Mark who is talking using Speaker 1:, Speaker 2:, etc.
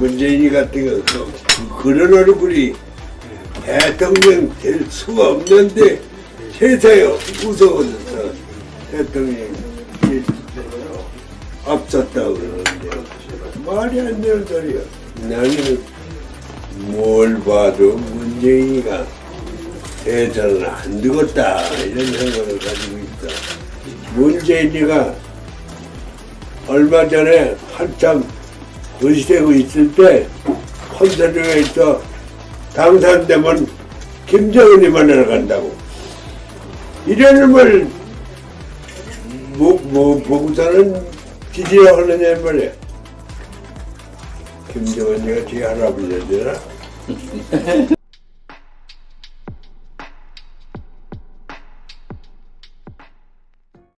Speaker 1: 문재인이 같은 거 뭐, 그런 얼굴이 대통령 될 수가 없는데 세상에 무서워서 대통령이 없었다고 그러는데 말이 안 되는 소리야. 나는 뭘 봐도 문재인이가 대전을 안 되겠다 이런 생각을 가지고 문재인이가 얼마 전에 한참 거시되고 있을 때 콘서트에서 당선되면 김정은이 만나러 간다고. 이런 놈을 뭐, 뭐 보고서는 지지를 하느냐 말이야. 김정은이가 제 할아버지잖아.